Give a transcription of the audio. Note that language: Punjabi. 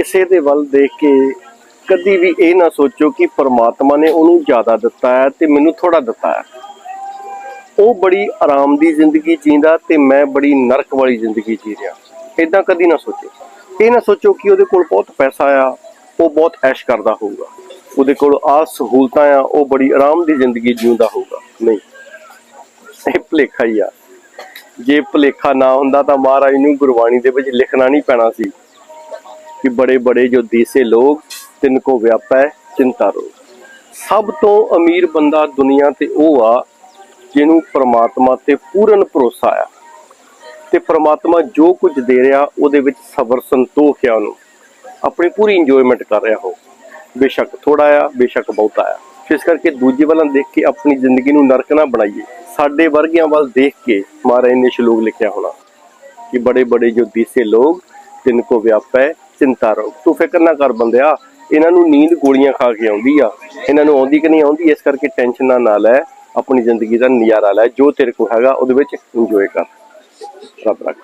ਕਿਸੇ ਦੇ ਵੱਲ ਦੇਖ ਕੇ ਕਦੀ ਵੀ ਇਹ ਨਾ ਸੋਚੋ ਕਿ ਪਰਮਾਤਮਾ ਨੇ ਉਹਨੂੰ ਜ਼ਿਆਦਾ ਦਿੱਤਾ ਹੈ ਤੇ ਮੈਨੂੰ ਥੋੜਾ ਦਿੱਤਾ ਹੈ। ਉਹ ਬੜੀ ਆਰਾਮ ਦੀ ਜ਼ਿੰਦਗੀ ਜੀਂਦਾ ਤੇ ਮੈਂ ਬੜੀ ਨਰਕ ਵਾਲੀ ਜ਼ਿੰਦਗੀ ਜੀ ਰਿਹਾ। ਇਦਾਂ ਕਦੀ ਨਾ ਸੋਚੋ। ਇਹ ਨਾ ਸੋਚੋ ਕਿ ਉਹਦੇ ਕੋਲ ਬਹੁਤ ਪੈਸਾ ਆ, ਉਹ ਬਹੁਤ ਐਸ਼ ਕਰਦਾ ਹੋਊਗਾ। ਉਹਦੇ ਕੋਲ ਆ ਸਹੂਲਤਾਂ ਆ, ਉਹ ਬੜੀ ਆਰਾਮ ਦੀ ਜ਼ਿੰਦਗੀ ਜਿਉਂਦਾ ਹੋਊਗਾ। ਨਹੀਂ। ਇਹ ਭੁਲੇਖਾ ਹੀ ਆ। ਜੇ ਭੁਲੇਖਾ ਨਾ ਹੁੰਦਾ ਤਾਂ ਮਹਾਰਾਜ ਨੂੰ ਗੁਰਬਾਣੀ ਦੇ ਵਿੱਚ ਲਿਖਣਾ ਨਹੀਂ ਪੈਣਾ ਸੀ। ਕਿ ਬੜੇ ਬੜੇ ਜੋ ਦੀਸੇ ਲੋਗ ਤਿੰਨ ਕੋ ਵਿਆਪੈ ਚਿੰਤਾ ਰੋਗ। ਸਭ ਤੋਂ ਅਮੀਰ ਬੰਦਾ ਦੁਨੀਆ ਤੇ ਉਹ ਆ, ਜਿਹਨੂੰ ਪ੍ਰਮਾਤਮਾ ਤੇ ਪੂਰਨ ਭਰੋਸਾ ਆ। ਤੇ ਪ੍ਰਮਾਤਮਾ ਜੋ ਕੁਝ ਦੇ ਰਿਹਾ, ਉਹਦੇ ਵਿੱਚ ਸਬਰ, ਸੰਤੋਖ ਆ ਉਹਨੂੰ। ਆਪਣੀ ਪੂਰੀ ਇੰਜੋਇਮੈਂਟ ਕਰ ਰਿਹਾ ਹੋ ਬੇਸ਼ੱਕ ਥੋੜਾ ਆ, ਬੇਸ਼ੱਕ ਬਹੁਤਾ ਆ। ਇਸ ਕਰਕੇ ਦੂਜੇ ਵੱਲਾਂ ਦੇਖ ਕੇ ਆਪਣੀ ਜ਼ਿੰਦਗੀ ਨੂੰ ਨਰਕ ਨਾ ਬਣਾਈਏ। ਸਾਡੇ ਵਰਗਿਆਂ ਵੱਲ ਦੇਖ ਕੇ ਮਹਾਰਾਜ ਨੇ ਸ਼ਲੋਕ ਲਿਖਿਆ ਹੋਣਾ ਕਿ ਬੜੇ ਬੜੇ ਜੋ ਦੀਸੇ ਲੋਗ ਤਿੰਨ ਕੋ ਵਿਆਪੈ ਚਿੰਤਾ ਰੋਗ ਤੂੰ ਫਿਕਰ ਨਾ ਕਰ ਬੰਦਿਆ, ਇਹਨਾਂ ਨੂੰ ਨੀਂਦ ਗੋਲੀਆਂ ਖਾ ਕੇ ਆਉਂਦੀ ਆ। ਇਹਨਾਂ ਨੂੰ ਆਉਂਦੀ ਕਿ ਨਹੀਂ ਆਉਂਦੀ, ਇਸ ਕਰਕੇ ਟੈਨਸ਼ਨ ਨਾ ਨਾ ਲੈ, ਆਪਣੀ ਜ਼ਿੰਦਗੀ ਦਾ ਨਜ਼ਾਰਾ ਲੈ, ਜੋ ਤੇਰੇ ਕੋਲ ਹੈਗਾ, ਉਹਦੇ ਵਿੱਚ ਇੰਜੋਏ ਕਰ। ਰੱਬ ਰੱਖ।